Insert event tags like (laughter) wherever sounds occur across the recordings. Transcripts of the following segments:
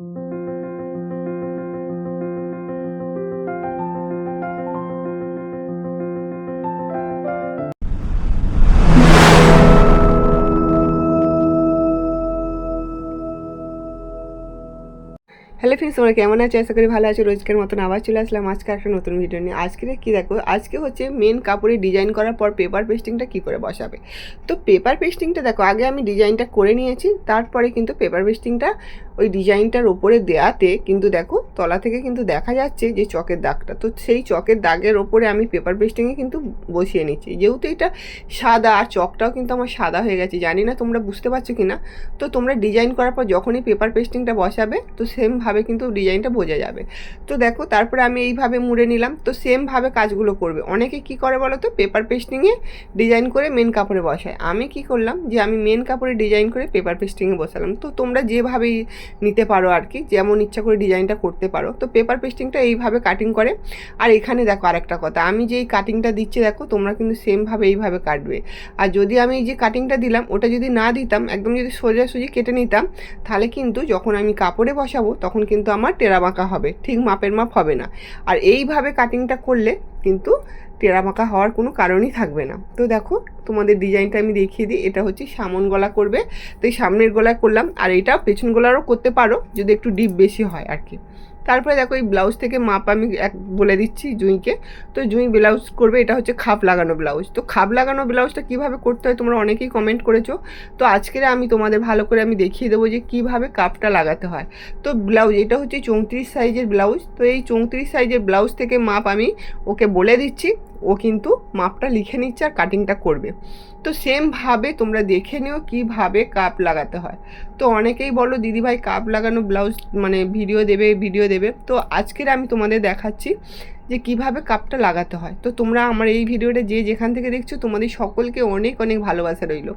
thank you friends তোমরা কেমন আছো? আশা করি ভালো আছো। রোজকার মতন আবার চলে আসলাম আজকে একটা নতুন ভিডিও নিয়ে। আজকে কি দেখো, আজকে হচ্ছে মেন কাপড়ে ডিজাইন করার পর পেপার পেস্টিংটা কি করে বসাবে? তো পেপার পেস্টিংটা দেখো, আগে আমি ডিজাইনটা করে নিয়েছি, তারপরে কিন্তু পেপার পেস্টিংটা ওই ডিজাইনটার ওপরে দেয়াতে কিন্তু দেখো, তলা থেকে কিন্তু দেখা যাচ্ছে যে চকের দাগটা। তো সেই চকের দাগের ওপরে আমি পেপার পেস্টিংয়ে কিন্তু বসিয়ে নিচ্ছি। যেহেতু এটা সাদা আর চকটাও কিন্তু আমার সাদা হয়ে গেছে, জানি না তোমরা বুঝতে পারছ কি না তো তোমরা ডিজাইন করার পর যখনই পেপার পেস্টিংটা বসাবে, তো সেমভাবে কিন্তু ডিজাইনটা বোঝা যাবে। তো দেখো, তারপরে আমি এইভাবে মুড়ে নিলাম। তো সেমভাবে কাজগুলো করবে। অনেকে কি করে বলো তো পেপার পেস্টিংয়ে ডিজাইন করে মেন কাপড়ে বসায়। আমি কি করলাম যে, আমি মেন কাপড়ে ডিজাইন করে পেপার পেস্টিংয়ে বসালাম। তো তোমরা যেভাবেই নিতে পারো আর কি, যেমন ইচ্ছা করে ডিজাইনটা করতে পারো। তো পেপার পেস্টিংটা এইভাবে কাটিং করে। আর এখানে দেখো আরেকটা কথা, আমি যেই কাটিংটা দিচ্ছি দেখো, তোমরা কিন্তু সেমভাবে এইভাবে কাটবে। আর যদি আমি এই যে কাটিংটা দিলাম, ওটা যদি না দিতাম, একদম যদি সোজাসুজি কেটে নিতাম, তাহলে কিন্তু যখন আমি কাপড়ে বসাবো, তখন কিন্তু আমার বাঁকা হবে। ঠিক মাপের মাপ হবে না। আর এইভাবে কাটিংটা করলে কিন্তু টেরা বাঁকা হওয়ার কোনো কারণই থাকবে না। তো দেখো, তোমাদের ডিজাইনটা আমি দেখিয়ে দিই। এটা হচ্ছে সামন গলা করবে। তো এই সামনের গলায় করলাম। আর এটা পেছন গলারও করতে পারো, যদি একটু ডিপ বেশি হয় আর কি তারপরে দেখো এই ব্লাউজ থেকে মাপ আমি এক বলে দিচ্ছি জুঁইকে। তো জুঁই ব্লাউজ করবে, এটা হচ্ছে খাপ লাগানো ব্লাউজ তো খাপ লাগানো ব্লাউজটা কীভাবে করতে হয় তোমরা অনেকেই কমেন্ট করেছ। তো আজকের আমি তোমাদের ভালো করে আমি দেখিয়ে দেবো যে কীভাবে কাপটা লাগাতে হয়। তো ব্লাউজ এটা হচ্ছে চৌত্রিশ সাইজের ব্লাউজ তো এই চৌত্রিশ সাইজের ব্লাউজ থেকে মাপ আমি ওকে বলে দিচ্ছি। ও কিন্তু মাপটা লিখে নিচ্ছে আর কাটিংটা করবে। তো সেমভাবে তোমরা দেখে নিও কীভাবে কাপ লাগাতে হয়। তো অনেকেই বলো, দিদিভাই কাপ লাগানো ব্লাউজ মানে ভিডিও দেবে ভিডিও দেবে। তো আজকের আমি তোমাদের দেখাচ্ছি যে কীভাবে কাপটা লাগাতে হয়। তো তোমরা আমার এই ভিডিওটা যে যেখান থেকে দেখছ, তোমাদের সকলকে অনেক অনেক ভালোবাসা রইল।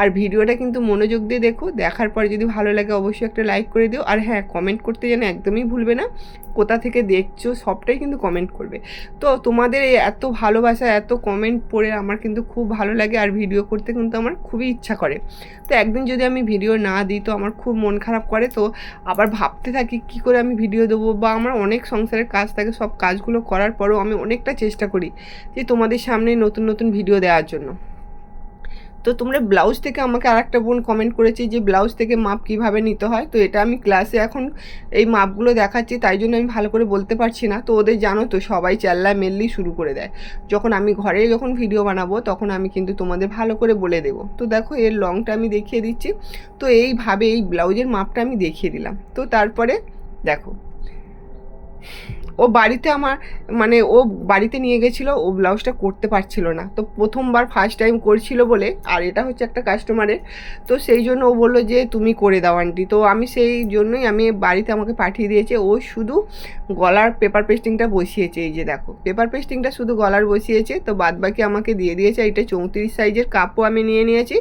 আর ভিডিওটা কিন্তু মনোযোগ দিয়ে দেখো, দেখার পর যদি ভালো লাগে অবশ্যই একটা লাইক করে দিও। আর হ্যাঁ কমেন্ট করতে যেন একদমই ভুলবে না। কোথা থেকে দেখছ সবটাই কিন্তু কমেন্ট করবে। তো তোমাদের এই এত ভালোবাসা, এত কমেন্ট পড়ে আমার কিন্তু খুব ভালো লাগে আর ভিডিও করতে কিন্তু আমার খুবই ইচ্ছা করে। তো একদিন যদি আমি ভিডিও না দিই তো আমার খুব মন খারাপ করে। তো আবার ভাবতে থাকি কি করে আমি ভিডিও দেবো বা আমার অনেক সংসারের কাজ থাকে, সব কাজগুলো করার পরেও আমি অনেকটা চেষ্টা করি যে তোমাদের সামনে নতুন নতুন ভিডিও দেওয়ার জন্য। তো তোমরা ব্লাউজ থেকে আমাকে আর একটা বোন কমেন্ট করেছে যে ব্লাউজ থেকে মাপ কীভাবে নিতে হয়? তো এটা আমি ক্লাসে এখন এই মাপগুলো দেখাচ্ছি, তাই জন্য আমি ভালো করে বলতে পারছি না। তো ওদের জানো তো, সবাই চাল্লা মেললি শুরু করে দেয়। যখন আমি ঘরে যখন ভিডিও বানাবো, তখন আমি কিন্তু তোমাদের ভালো করে বলে দেবো। তো দেখো, এর লংটা আমি দেখিয়ে দিচ্ছি। তো এইভাবে এই ব্লাউজের মাপটা আমি দেখিয়ে দিলাম। তো তারপরে দেখো ও বাড়িতে আমার মানে ও বাড়িতে নিয়ে গেছিল, ও ব্লাউজটা করতে পারছিল না। তো প্রথমবার ফার্স্ট টাইম করছিল বলে, আর এটা হচ্ছে একটা কাস্টমারের তো সেই জন্য ও বলল যে, তুমি করে দাও আন্টি তো আমি সেই জন্যই আমি বাড়িতে আমাকে পাঠিয়ে দিয়েছে। ও শুধু গলার পেপার পেস্টিংটা বসিয়েছে, এই যে দেখো। পেপার পেস্টিংটা শুধু গলার বসিয়েছে, তো বাদবাকি আমাকে দিয়ে দিয়েছে। এটা চৌত্রিশ সাইজের কাপও আমি নিয়ে নিয়েছি।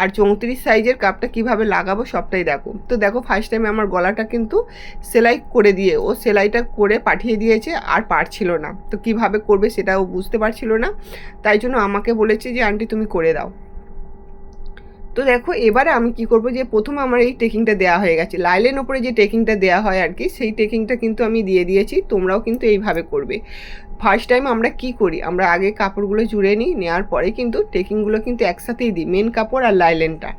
আর চৌত্রিশ সাইজের কাপটা কীভাবে লাগাবো সবটাই দেখো। তো দেখো ফার্স্ট টাইমে আমার গলাটা কিন্তু সেলাই করে দিয়ে, ও সেলাইটা করে পাঠিয়ে দিয়েছে আর পারছিল না। তো কীভাবে করবে সেটাও বুঝতে পারছিল না। তাই জন্য আমাকে বলেছে যে, আন্টি, তুমি করে দাও। তো দেখো, এবারে আমি কি করব যে, প্রথমে আমার এই টেকিংটা দেওয়া হয়ে গেছে। লাইলেন ওপরে যে টেকিংটা দেওয়া হয় আর কি, সেই টেকিংটা কিন্তু আমি দিয়ে দিয়েছি। তোমরাও কিন্তু এইভাবে করবে। ফার্স্ট টাইম আমরা কি করি? আমরা আগে কাপড়গুলো জুড়ে নিই নেওয়ার পরে কিন্তু টেকিংগুলো কিন্তু একসাথেই দিই মেন কাপড় আর লাইলেনটা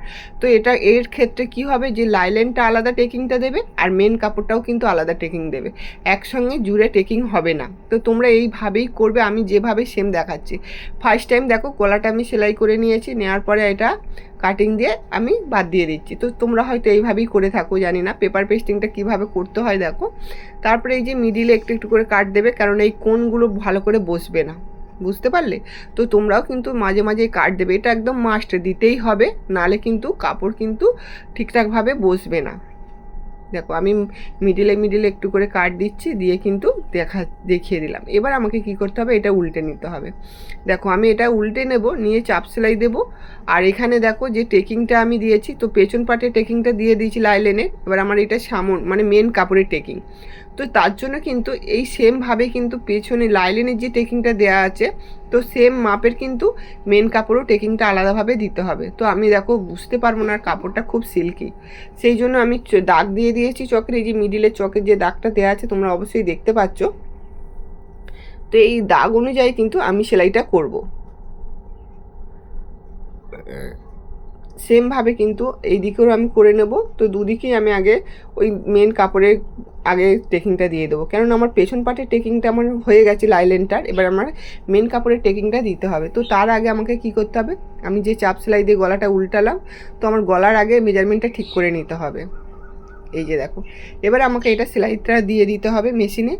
তো এটা, এর ক্ষেত্রে কি হবে যে লাইলেনটা আলাদা টেকিংটা দেবে আর মেন কাপড়টাও কিন্তু আলাদা টেকিং দেবে। একসঙ্গে জুড়ে টেকিং হবে না। তো তোমরা এইভাবেই করবে, আমি যেভাবে সেম দেখাচ্ছি। ফার্স্ট টাইম দেখো গলাটা আমি সেলাই করে নিয়েছি নেওয়ার পরে এটা কাটিং দিয়ে আমি বাদ দিয়ে দিচ্ছি। তো তোমরা হয়তো এইভাবেই করে থাকো, জানি না। পেপার পেস্টিংটা কীভাবে করতে হয় দেখো। তারপরে এই যে মিডিলে একটু একটু করে কাট দেবে, কারণ এই কোনগুলো ভালো করে বসবে না। বুঝতে পারলে? তো তোমরাও কিন্তু মাঝে মাঝে কাট দেবে। এটা একদম মাস্ট দিতেই হবে, নালে কিন্তু কাপড় কিন্তু ঠিকঠাকভাবে বসবে না। দেখো, আমি মিডিলে মিডিলে একটু করে কাট দিচ্ছি, দিয়ে কিন্তু দেখা, দেখিয়ে দিলাম। এবার আমাকে কি করতে হবে? এটা উল্টে নিতে হবে। দেখো, আমি এটা উল্টে নেব, নিয়ে চাপ সেলাই দেবো। আর এখানে দেখো যে টেকিংটা আমি দিয়েছি, তো পেছন পাটে টেকিংটা দিয়ে দিয়েছি লাইলেনে এবার আমার এটা সামন মানে মেন কাপড়ের টেকিং তো তার জন্য কিন্তু এই সেমভাবে কিন্তু পেছনে লাইলিনের যে টেকিংটা দেওয়া আছে, তো সেম মাপের কিন্তু মেন কাপড়ও টেকিংটা আলাদাভাবে দিতে হবে। তো আমি দেখো বুঝতে পারব না আর কাপড়টা খুব সিল্কি সেই জন্য আমি দাগ দিয়ে দিয়েছি চকের, এই যে মিডিলের চকের যে দাগটা দেওয়া আছে তোমরা অবশ্যই দেখতে পাচ্ছ। তো এই দাগ অনুযায়ী কিন্তু আমি সেলাইটা করব। সেমভাবে কিন্তু এই দিকেও আমি করে নেব। তো দুদিকেই আমি আগে ওই মেন কাপড়ের আগে টেকিংটা দিয়ে দেবো। কেননা আমার পেছন পাটের টেকিংটা আমার হয়ে গেছে লাইলেনটার এবার আমার মেন কাপড়ের টেকিংটা দিতে হবে। তো তার আগে আমাকে কি করতে হবে? আমি যে চাপ সেলাই দিয়ে গলাটা উল্টালাম, তো আমার গলার আগে মেজারমেন্টটা ঠিক করে নিতে হবে। এই যে দেখো, এবার আমাকে এটা সেলাইটা দিয়ে দিতে হবে মেশিনে।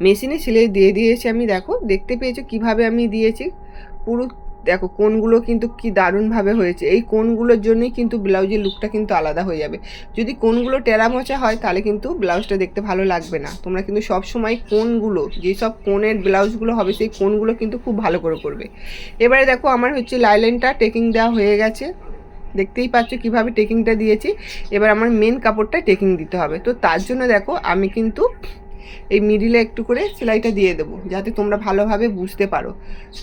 মেশিনে সেলাই দিয়ে দিয়েছি আমি, দেখো, দেখতে পেয়েছ কীভাবে আমি দিয়েছি? পুরো দেখো কোনগুলো কিন্তু কি দারুণভাবে হয়েছে। এই কোনগুলোর জন্যই কিন্তু ব্লাউজের লুকটা কিন্তু আলাদা হয়ে যাবে। যদি কোনগুলো টেরা মোচা হয়, তাহলে কিন্তু ব্লাউজটা দেখতে ভালো লাগবে না। তোমরা কিন্তু সব সময় কোনগুলো, যেসব কোনের ব্লাউজগুলো হবে, সেই কোনগুলো কিন্তু খুব ভালো করে করবে। এবারে দেখো আমার হচ্ছে লাইলেনটা টেকিং দেওয়া হয়ে গেছে। দেখতেই পাচ্ছ কীভাবে টেকিংটা দিয়েছি। এবার আমার মেন কাপড়টা টেকিং দিতে হবে। তো তার জন্য দেখো আমি কিন্তু এই মিডিলে একটু করে সেলাইটা দিয়ে দেবো, যাতে তোমরা ভালোভাবে বুঝতে পারো।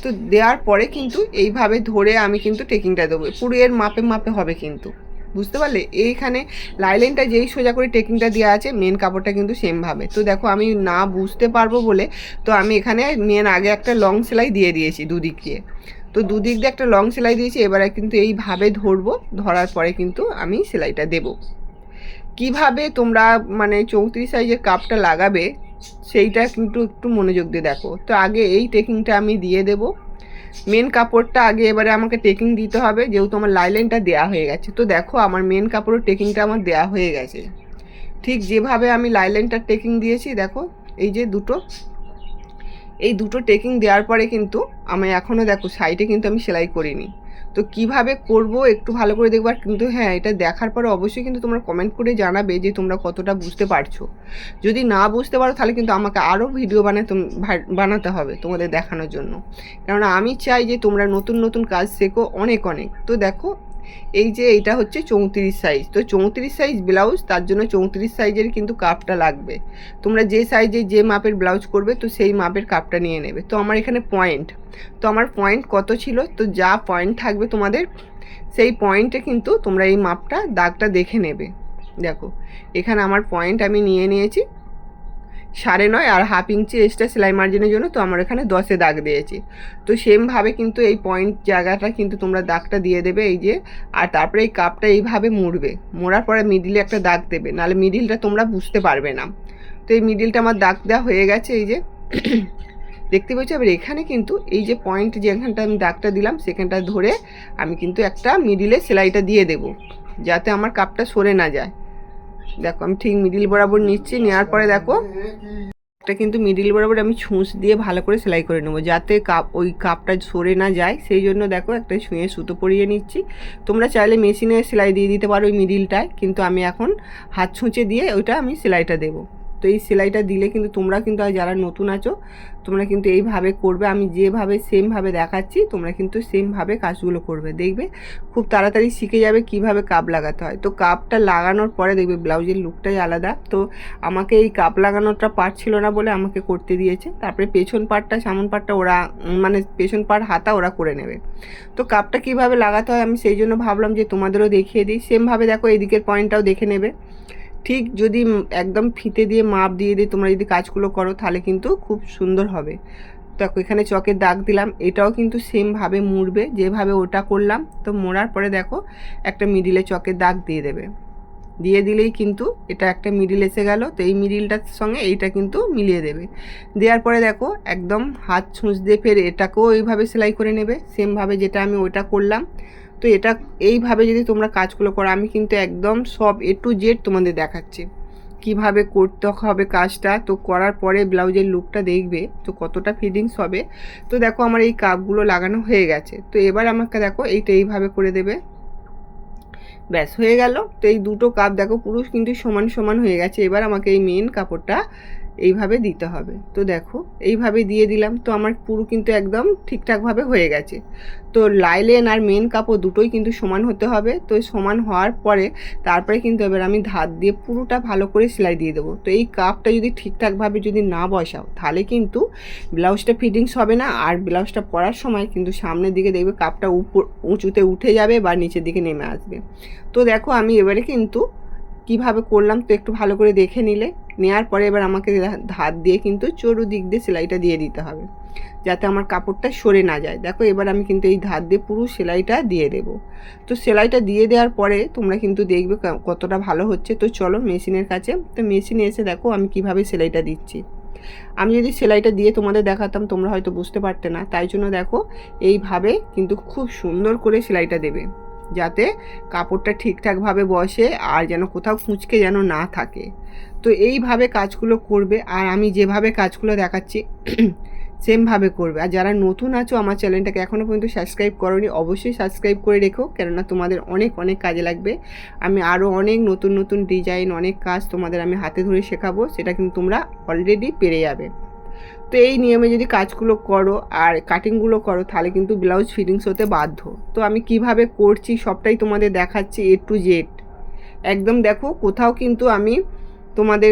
তো দেওয়ার পরে কিন্তু এইভাবে ধরে আমি কিন্তু টেকিংটা দেবো। পুরো এর মাপে মাপে হবে কিন্তু। বুঝতে পারলে? এইখানে লাইলাইনটা যেই সোজা করে টেকিংটা দেওয়া আছে মেন কাপড়টা কিন্তু সেমভাবে তো দেখো, আমি না বুঝতে পারব বলে তো আমি এখানে মেন আগে একটা লং সেলাই দিয়ে দিয়েছি দুদিক দিয়ে। তো দুদিক দিয়ে একটা লং সেলাই দিয়েছি, এবারে কিন্তু এইভাবে ধরবো, ধরার পরে কিন্তু আমি সেলাইটা দেবো। কীভাবে তোমরা মানে চৌত্রিশ সাইজের কাপটা লাগাবে, সেইটা কিন্তু একটু মনোযোগ দিয়ে দেখো। তো আগে এই টেকিংটা আমি দিয়ে দেব। মেন কাপড়টা আগে এবারে আমাকে টেকিং দিতে হবে, যেহেতু আমার লাইলাইনটা দেয়া হয়ে গেছে। তো দেখো, আমার মেন কাপড়ের টেকিংটা আমার দেয়া হয়ে গেছে। ঠিক যেভাবে আমি লাইলেনটার টেকিং দিয়েছি, দেখো, এই যে দুটো। এই দুটো টেকিং দেওয়ার পরে কিন্তু আমি এখনও দেখো সাইডে কিন্তু আমি সেলাই করিনি। তো কীভাবে করব একটু ভালো করে দেখবার কিন্তু হ্যাঁ এটা দেখার পরে অবশ্যই কিন্তু তোমরা কমেন্ট করে জানাবে যে তোমরা কতটা বুঝতে পারছ। যদি না বুঝতে পারো তাহলে কিন্তু আমাকে আরও ভিডিও বানাতে বানাতে হবে তোমাদের দেখানোর জন্য। কেননা আমি চাই যে তোমরা নতুন নতুন কাজ শেখো অনেক অনেক। তো দেখো এই যে এইটা হচ্ছে চৌত্রিশ সাইজ তো চৌত্রিশ সাইজ ব্লাউজ তার জন্য চৌত্রিশ সাইজের কিন্তু কাপটা লাগবে। তোমরা যে সাইজে যে মাপের ব্লাউজ করবে, তো সেই মাপের কাপটা নিয়ে নেবে। তো আমার এখানে পয়েন্ট তো আমার পয়েন্ট কত ছিল? তো যা পয়েন্ট থাকবে তোমাদের, সেই পয়েন্টে কিন্তু তোমরা এই মাপটা, দাগটা দেখে নেবে। দেখো, এখানে আমার পয়েন্ট আমি নিয়ে নিয়েছি। সাড়ে নয় আর হাফ ইঞ্চি এক্সট্রা সেলাই মার্জিনের জন্য তো আমার এখানে দশে দাগ দিয়েছি। তো সেমভাবে কিন্তু এই পয়েন্ট জায়গাটা কিন্তু তোমরা দাগটা দিয়ে দেবে এই যে, আর তারপরে এই কাপটা এইভাবে মুড়বে। মোড়ার পরে মিডিলে একটা দাগ দেবে, নাহলে মিডিলটা তোমরা বুঝতে পারবে না। তো এই মিডিলটা আমার দাগ দেওয়া হয়ে গেছে এই যে। দেখতে পাচ্ছি? এবার এখানে কিন্তু এই যে পয়েন্ট যেখানটা আমি দাগটা দিলাম, সেখানটা ধরে আমি কিন্তু একটা মিডিলে সেলাইটা দিয়ে দেব, যাতে আমার কাপটা সরে না যায়। দেখো, আমি ঠিক মিডিল বরাবর নিচ্ছি, নেওয়ার পরে দেখো, একটা কিন্তু মিডিল বরাবর আমি ছুঁচ দিয়ে ভালো করে সেলাই করে নেব, যাতে কাপ, ওই কাপটা সরে না যায়। সেই জন্য দেখো, একটা ছুঁয়ে সুতো পরিয়ে নিচ্ছি। তোমরা চাইলে মেশিনে সেলাই দিয়ে দিতে পারো ওই মিডিলটায় কিন্তু আমি এখন হাত ছুঁচে দিয়ে ওইটা আমি সেলাইটা দেবো। তো এই সেলাইটা দিলে কিন্তু তোমরা কিন্তু যারা নতুন আছো, তোমরা কিন্তু এইভাবে করবে। আমি যেভাবে সেমভাবে দেখাচ্ছি, তোমরা কিন্তু সেমভাবে কাজগুলো করবে। দেখবে খুব তাড়াতাড়ি শিখে যাবে কীভাবে কাপ লাগাতে হয়। তো কাপটা লাগানোর পরে দেখবে ব্লাউজের লুকটাই আলাদা। তো আমাকে এই কাপ লাগানোটা পার্ট ছিল না বলে আমাকে করতে দিয়েছে। তারপরে পেছন পার্টটা সামন পার্টটা ওরা মানে পেছন পার্ট হাতা ওরা করে নেবে। তো কাপটা কীভাবে লাগাতে হয় আমি সেই জন্য ভাবলাম যে তোমাদেরও দেখিয়ে দিই। সেমভাবে দেখো, এদিকের পয়েন্টটাও দেখে নেবে। ঠিক যদি একদম ফিতে দিয়ে মাপ দিয়ে দিয়ে তোমরা যদি কাজগুলো করো, তাহলে কিন্তু খুব সুন্দর হবে। দেখো, এখানে চকের দাগ দিলাম, এটাও কিন্তু সেমভাবে মুড়বে, যেভাবে ওটা করলাম। তো মোড়ার পরে দেখো, একটা মিডিলে চকের দাগ দিয়ে দেবে। দিয়ে দিলেই কিন্তু এটা একটা মিডিল এসে গেল, তো এই মিডিলটার সঙ্গে এইটা কিন্তু মিলিয়ে দেবে। দেওয়ার পরে দেখো, একদম হাত ছুঁচ দিয়ে ফের এটাকেও এইভাবে সেলাই করে নেবে সেমভাবে যেটা আমি ওটা করলাম। তো এটা এইভাবে যদি তোমরা কাজগুলো করো, আমি কিন্তু একদম সব এ টু জেড তোমাদের দেখাচ্ছি। কীভাবে করতে হবে কাজটা, তো করার পরে ব্লাউজের লুকটা দেখবে, তো কতটা ফিটিংস হবে। তো দেখো আমার এই কাপগুলো লাগানো হয়ে গেছে। তো এবার আমাকে দেখো এইটা এইভাবে করে দেবে। ব্যাস, হয়ে গেল। তো এই দুটো কাপ দেখো পুরো কিন্তু সমান সমান হয়ে গেছে। এবার আমাকে এই মেন কাপড়টা এইভাবে দিতে হবে। তো দেখো, এইভাবে দিয়ে দিলাম। তো আমার পুরো কিন্তু একদম ঠিকঠাকভাবে হয়ে গেছে। তো লাইলেন আর মেন কাপড় দুটোই কিন্তু সমান হতে হবে। তো সমান হওয়ার পরে তারপরে কিন্তু এবার আমি ধার দিয়ে পুরোটা ভালো করে সেলাই দিয়ে দেবো। তো এই কাপটা যদি ঠিকঠাকভাবে যদি না বসাও, তাহলে কিন্তু ব্লাউজটা ফিটিংস হবে না। আর ব্লাউজটা পরার সময় কিন্তু সামনের দিকে দেখবে কাপটা উপর উঁচুতে উঠে যাবে বা নিচের দিকে নেমে আসবে। তো দেখো, আমি এবারে কিন্তু কীভাবে করলাম তো একটু ভালো করে দেখে নিলে। নেওয়ার পরে এবার আমাকে ধার দিয়ে কিন্তু চরু দিক দিয়ে সেলাইটা দিয়ে দিতে হবে। যাতে আমার কাপড়টা সরে না যায়। দেখো এবার আমি কিন্তু এই ধার দিয়ে পুরো সেলাইটা দিয়ে দেব। তো সেলাইটা দিয়ে দেওয়ার পরে তোমরা কিন্তু দেখবে কতটা ভালো হচ্ছে। তো চলো মেশিনের কাছে। তো মেশিনে এসে দেখো আমি কীভাবে সেলাইটা দিচ্ছি। আমি যদি সেলাইটা দিয়ে তোমাদের দেখাতাম তোমরা হয়তো বুঝতে পারতে না। তাই জন্য দেখো এইভাবে কিন্তু খুব সুন্দর করে সেলাইটা দেবে। যাতে কাপড়টা ঠিকঠাকভাবে বসে আর যেন কোথাও কুঁচকে যেন না থাকে। তো এইভাবে কাজগুলো করবে আর আমি যেভাবে কাজগুলো দেখাচ্ছি (clears throat) সেমভাবে করবে। আর যারা নতুন আছো আমার চ্যানেলটাকে এখনও পর্যন্ত সাবস্ক্রাইব করোনি, অবশ্যই সাবস্ক্রাইব করে রেখো, কেননা তোমাদের অনেক অনেক কাজে লাগবে। আমি আরও অনেক নতুন নতুন ডিজাইন, অনেক কাজ তোমাদের আমি হাতে ধরে শেখাবো, সেটা কিন্তু তোমরা অলরেডি পেরে যাবে। তো এই নিয়মে যদি কাজগুলো করো আর কাটিংগুলো করো, তাহলে কিন্তু ব্লাউজ ফিটিংস হতে বাধ্য। তো আমি কীভাবে করছি সবটাই তোমাদের দেখাচ্ছি এ টু জেড একদম দেখো, কোথাও কিন্তু আমি তোমাদের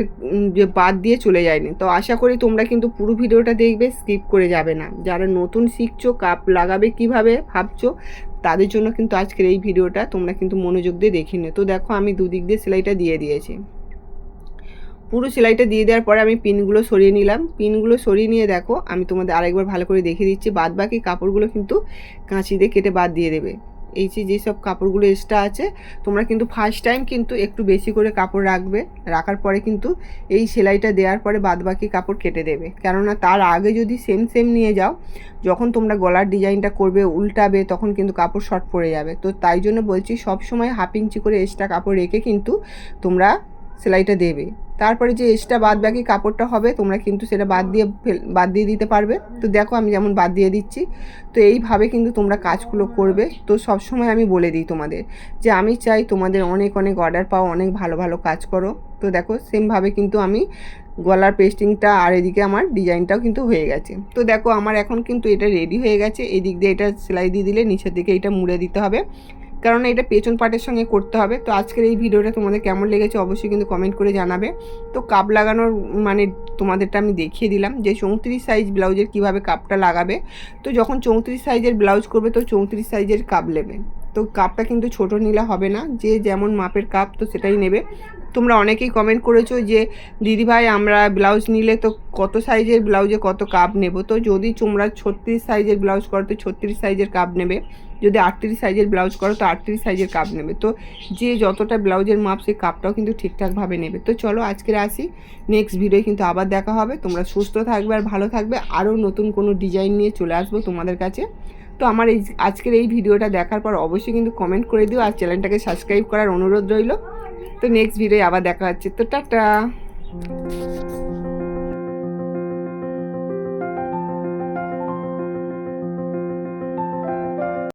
যে বাদ দিয়ে চলে যায়নি তো আশা করি তোমরা কিন্তু পুরো ভিডিওটা দেখবে স্কিপ করে যাবে না। যারা নতুন শিখছো কাপ লাগাবে কীভাবে ভাবছ, তাদের জন্য কিন্তু আজকের এই ভিডিওটা তোমরা কিন্তু মনোযোগ দিয়ে দেখে নিও। তো দেখো, আমি দুদিক দিয়ে সেলাইটা দিয়ে দিয়েছি। পুরো সেলাইটা দিয়ে দেওয়ার পরে আমি পিনগুলো সরিয়ে নিলাম। পিনগুলো সরিয়ে নিয়ে দেখো, আমি তোমাদের আরেকবার ভালো করে দেখিয়ে দিচ্ছি। বাদ বাকি কাপড়গুলো কিন্তু কাঁচি দিয়ে কেটে বাদ দিয়ে দেবে। এই যে, যেসব কাপড়গুলো এক্সট্রা আছে, তোমরা কিন্তু ফার্স্ট টাইম কিন্তু একটু বেশি করে কাপড় রাখবে। রাখার পরে কিন্তু এই সেলাইটা দেওয়ার পরে বাদ বাকি কাপড় কেটে দেবে। কেননা তার আগে যদি সেম সেম নিয়ে যাও, যখন তোমরা গলার ডিজাইনটা করবে, উল্টাবে, তখন কিন্তু কাপড় শর্ট পড়ে যাবে। তো তাই জন্য বলছি সব সময় হাফ ইঞ্চি করে এক্সট্রা কাপড় রেখে কিন্তু তোমরা সেলাইটা দেবে। তারপরে যে এক্সট্রা বাদ বাকি কাপড়টা হবে, তোমরা কিন্তু সেটা বাদ দিয়ে বাদ দিয়ে দিতে পারবে। তো দেখো আমি যেমন বাদ দিয়ে দিচ্ছি, তো এইভাবে কিন্তু তোমরা কাজগুলো করবে। তো সব সময় আমি বলে দিই তোমাদের যে আমি চাই তোমাদের অনেক অনেক অর্ডার পাও, অনেক ভালো ভালো কাজ করো। তো দেখো সেমভাবে কিন্তু আমি গলার পেস্টিংটা আর এদিকে আমার ডিজাইনটাও কিন্তু হয়ে গেছে। তো দেখো আমার এখন কিন্তু এটা রেডি হয়ে গেছে। এদিক দিয়ে এটা সেলাই দিয়ে দিলে নিচের দিকে এটা মুড়ে দিতে হবে। কারণ এটা পেছন পাটের সঙ্গে করতে হবে। তো আজকের এই ভিডিওটা তোমাদের কেমন লেগেছে অবশ্যই কিন্তু কমেন্ট করে জানাবে। তো কাপ লাগানোর মানে তোমাদেরটা আমি দেখিয়ে দিলাম যে চৌত্রিশ সাইজ ব্লাউজের কীভাবে কাপটা লাগাবে। তো যখন চৌত্রিশ সাইজের ব্লাউজ করবে, তো চৌত্রিশ সাইজের কাপ নেবে। তো কাপটা কিন্তু ছোট নিলে হবে না, যে যেমন মাপের কাপ তো সেটাই নেবে। তোমরা অনেকেই কমেন্ট করেছ যে, দিদি ভাই, আমরা ব্লাউজ নিলে তো কত সাইজের ব্লাউজে কত কাপ নেব? তো যদি তোমরা ছত্রিশ সাইজের ব্লাউজ করো, তো ছত্রিশ সাইজের কাপ নেবে। যদি আটত্রিশ সাইজের ব্লাউজ করো, তো আটত্রিশ সাইজের কাপ নেবে। তো যে যতটা ব্লাউজের মাপ, সেই কাপটাও কিন্তু ঠিকঠাকভাবে নেবে। তো চলো আজকের আসি। নেক্সট ভিডিও কিন্তু আবার দেখা হবে। তোমরা সুস্থ থাকবে আর ভালো থাকবে। আরও নতুন কোনো ডিজাইন নিয়ে চলে আসব তোমাদের কাছে। তো আমার এই আজকের এই ভিডিওটা দেখার পর অবশ্যই কিন্তু কমেন্ট করে দিও আর চ্যানেলটাকে সাবস্ক্রাইব করার অনুরোধ রইল। তো নেক্সট ভিডিও আবার দেখা হচ্ছে। তো টাটা!